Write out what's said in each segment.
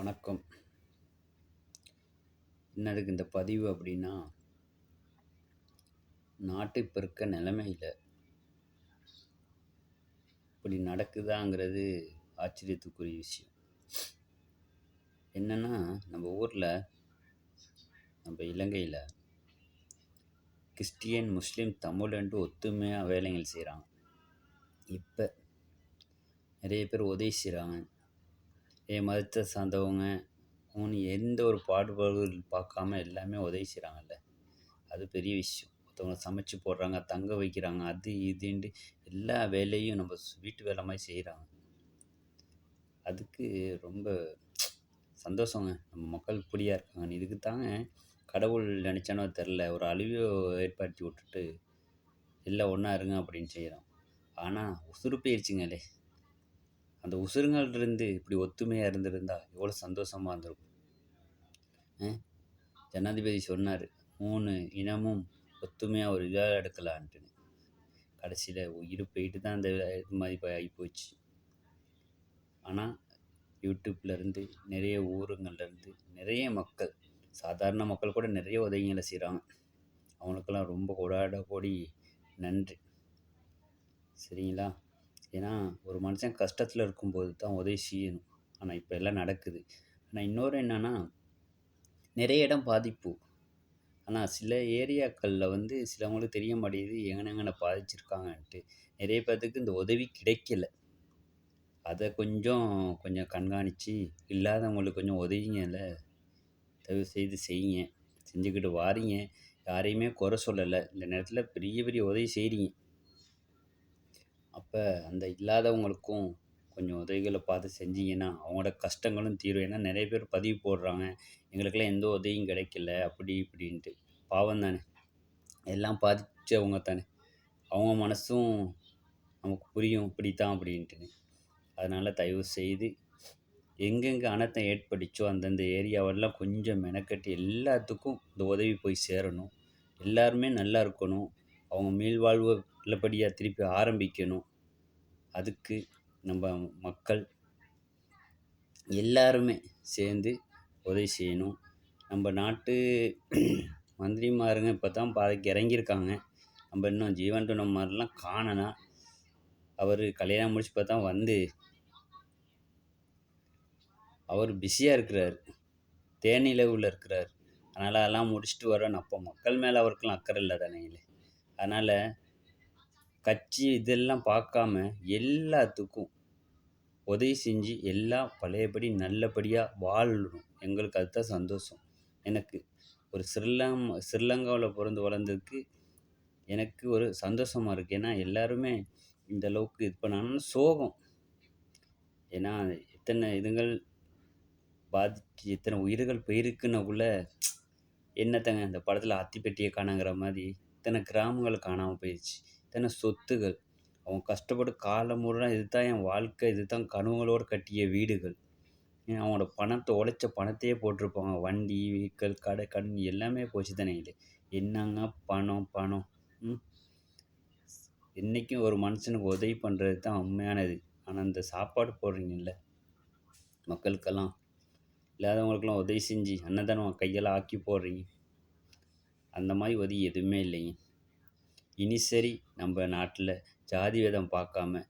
வணக்கம். என்னதுக்கு இந்த பதிவு அப்படின்னா நாட்டு இப்போ இருக்க நிலைமையில் இப்படி நடக்குதாங்கிறது ஆச்சரியத்துக்குரிய விஷயம். என்னென்னா நம்ம ஊரில் நம்ம இலங்கையில் கிறிஸ்டியன் முஸ்லீம் தமிழ்ன்ட்டு ஒத்துமையாக வேலைகள் செய்கிறாங்க இப்போ நிறைய பேர் உதவி செய்கிறாங்க என் மதத்தை சார்ந்தவங்க அவனு எந்த ஒரு பாடுபாடு பார்க்காம எல்லாமே உதவி செய்கிறாங்கல்ல அது பெரிய விஷயம். ஒருத்தவங்க சமைச்சு போடுறாங்க தங்க வைக்கிறாங்க அது இதுன்ட்டு எல்லா வேலையும் நம்ம வீட்டு வேலை மாதிரி செய்கிறாங்க அதுக்கு ரொம்ப சந்தோஷங்க. நம்ம மக்கள் இப்படியா இருக்காங்க. இதுக்கு தாங்க கடவுள் நினச்சானோ தெரில ஒரு அழிவை ஏற்படுத்தி விட்டுட்டு எல்லாம் ஒன்றா இருங்க அப்படின்னு செய்கிறோம் ஆனால் உசுறு போயிடுச்சுங்களே அந்த உசுருங்கள்லேருந்து இப்படி ஒத்துமையாக இருந்திருந்தால் எவ்வளோ சந்தோஷமாக இருந்திருக்கும். ஜனாதிபதி சொன்னார் மூணு இனமும் ஒத்துமையாக ஒரு இதாக எடுக்கலான்ட்டுன்னு. கடைசியில் உயிர் போயிட்டு தான் அந்த இது மாதிரி ஆகிப்போச்சு ஆகி போச்சு. ஆனால் யூடியூப்லேருந்து நிறைய ஊருங்கள்லேருந்து நிறைய மக்கள் சாதாரண மக்கள் கூட நிறைய உதவிகளை செய்கிறாங்க அவனுக்கெல்லாம் ரொம்ப கொடாட கோடி நன்றி. சரிங்களா? ஏன்னா ஒரு மனுஷன் கஷ்டத்தில் இருக்கும்போது தான் உதவி செய்யணும். ஆனால் இப்போ எல்லாம் நடக்குது. ஆனால் இன்னொரு என்னென்னா நிறைய இடம் பாதிப்பு. ஆனால் சில ஏரியாக்களில் வந்து சிலவங்களுக்கு தெரிய மாட்டேங்குது எங்கனங்கன பாதிச்சிருக்காங்கன்ட்டு. நிறைய பேர்த்துக்கு இந்த உதவி கிடைக்கல. அதை கொஞ்சம் கொஞ்சம் கண்காணித்து இல்லாதவங்களுக்கு கொஞ்சம் உதவிங்கல தயவு செய்து செய்யுங்க. செஞ்சுக்கிட்டு வாரீங்க. யாரையுமே குறை சொல்லலை. இந்த நேரத்தில் பெரிய பெரிய உதவி செய்கிறீங்க அப்போ அந்த இல்லாதவங்களுக்கும் கொஞ்சம் உதவிகளை பார்த்து செஞ்சீங்கன்னா அவங்களோட கஷ்டங்களும் தீரும். ஏன்னா நிறைய பேர் பதிவு போடுறாங்க. எங்களுக்கெல்லாம் எந்த உதவியும் கிடைக்கல. அப்படி இப்படின்ட்டு. பாவம் தானே. எல்லாம் பாதித்தவங்க தானே. அவங்க மனசும் நமக்கு புரியும். இப்படி தான் அப்படின்ட்டுன்னு. அதனால் தயவு செய்து எங்கெங்கே அனர்த்தம் ஏற்பட்டுச்சோ அந்தந்த ஏரியாவெல்லாம் கொஞ்சம் மெனக்கட்டி. எல்லாத்துக்கும் இந்த உதவி போய் சேரணும். எல்லாருமே நல்லா இருக்கணும். அவங்க மீள்வாழ்வு நல்லபடியாக திருப்பி ஆரம்பிக்கணும். அதுக்கு நம்ம மக்கள் எல்லாருமே சேர்ந்து உதவி செய்யணும். நம்ம நாட்டு மந்திரிமாருங்க இப்போ தான் பாதைக்கு இறங்கியிருக்காங்க. நம்ம இன்னும் ஜீவன் நம்ம மாதிரிலாம் காணலாம் அவர் கல்யாணம் முடிச்சு பார்த்தா வந்து அவர் பிஸியாக இருக்கிறார். தேனிலவில் இருக்கிறார். அதனால் அதெல்லாம் முடிச்சுட்டு வரணும் அப்போ மக்கள் மேலே அவருக்கெல்லாம் அக்கறை இல்லை தானே அதனால் கட்சி இதெல்லாம் பார்க்காம எல்லாத்துக்கும் உதவி செஞ்சு எல்லாம் பழையபடி நல்லபடியாக வாழணும். எங்களுக்கு அதுதான் சந்தோஷம். எனக்கு ஒரு ஸ்ரீலம் ஸ்ரீலங்காவில் பிறந்து வளர்ந்ததுக்கு எனக்கு ஒரு சந்தோஷமாக இருக்குது ஏன்னா எல்லாருமே இந்த அளவுக்கு இது பண்ணாங்கன்னு சோகம். ஏன்னா எத்தனை இதுங்கள் பாதிச்சு எத்தனை உயிர்கள் போயிருக்குன்னக்குள்ள என்னத்தங்க இந்த படத்தில் அத்திப்பெட்டியை காணாங்கிற மாதிரி இத்தனை கிராமங்கள் காணாமல் போயிடுச்சு இத்தனை சொத்துகள். அவன் கஷ்டப்பட்டு காலம் முறை இது தான் என் வாழ்க்கை இது தான் கனவுகளோடு கட்டிய வீடுகள். அவனோட பணத்தை உழைச்ச பணத்தையே போட்டிருப்பாங்க. வண்டி வீக்கள் கடை கடன் எல்லாமே போச்சு தானே இது. என்னங்க பணம் பணம்? ம்? என்றைக்கும் ஒரு மனுஷனுக்கு உதவி பண்ணுறது தான் உண்மையானது. ஆனால் இந்த சாப்பாடு போடுறீங்கல்ல மக்களுக்கெல்லாம். இல்லாதவங்களுக்கெல்லாம் உதவி செஞ்சு அன்னதானம் கையெல்லாம் ஆக்கி போடுறீங்க. அந்த மாதிரி உதவி எதுவுமே இல்லைங்க. இனி சரி நம்ம நாட்டில் ஜாதி வேதம் பார்க்காம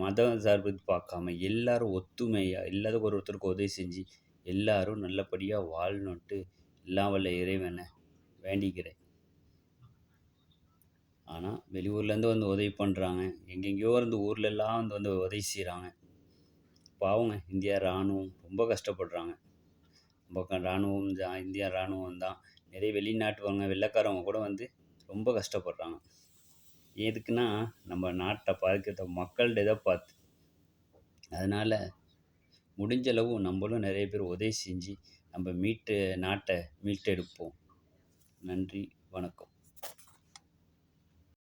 மதம் சார்பு பார்க்காம எல்லோரும் ஒத்துமையாக எல்லாத்துக்கும் ஒரு ஒருத்தருக்கு உதவி செஞ்சு எல்லோரும் நல்லபடியாக வாழணுன்ட்டு எல்லாம் வல்ல இறைவனை வேண்டிக்கிறேன். ஆனால் வெளியூர்லேருந்து வந்து உதவி பண்ணுறாங்க எங்கெங்கேயோ இருந்து ஊர்லெல்லாம் வந்து வந்து உதவி செய்கிறாங்க பாவங்க இந்தியா இராணுவம் ரொம்ப கஷ்டப்படுறாங்க. ரொம்ப இராணுவம் தான் இந்தியா இராணுவம் தான் நிறைய வெளிநாட்டுவங்க வெள்ளைக்காரவங்க கூட வந்து ரொம்ப கஷ்டப்படுறாங்க. எதுக்குன்னா நம்ம நாட்டை பாதிக்கிற மக்கள்கிட்ட இதை பார்த்து. அதனால் முடிஞ்சளவு நம்மளும் நிறைய பேர் உதவி செஞ்சு நம்ம மீட்டு நாட்டை மீட்டெடுப்போம். நன்றி வணக்கம்.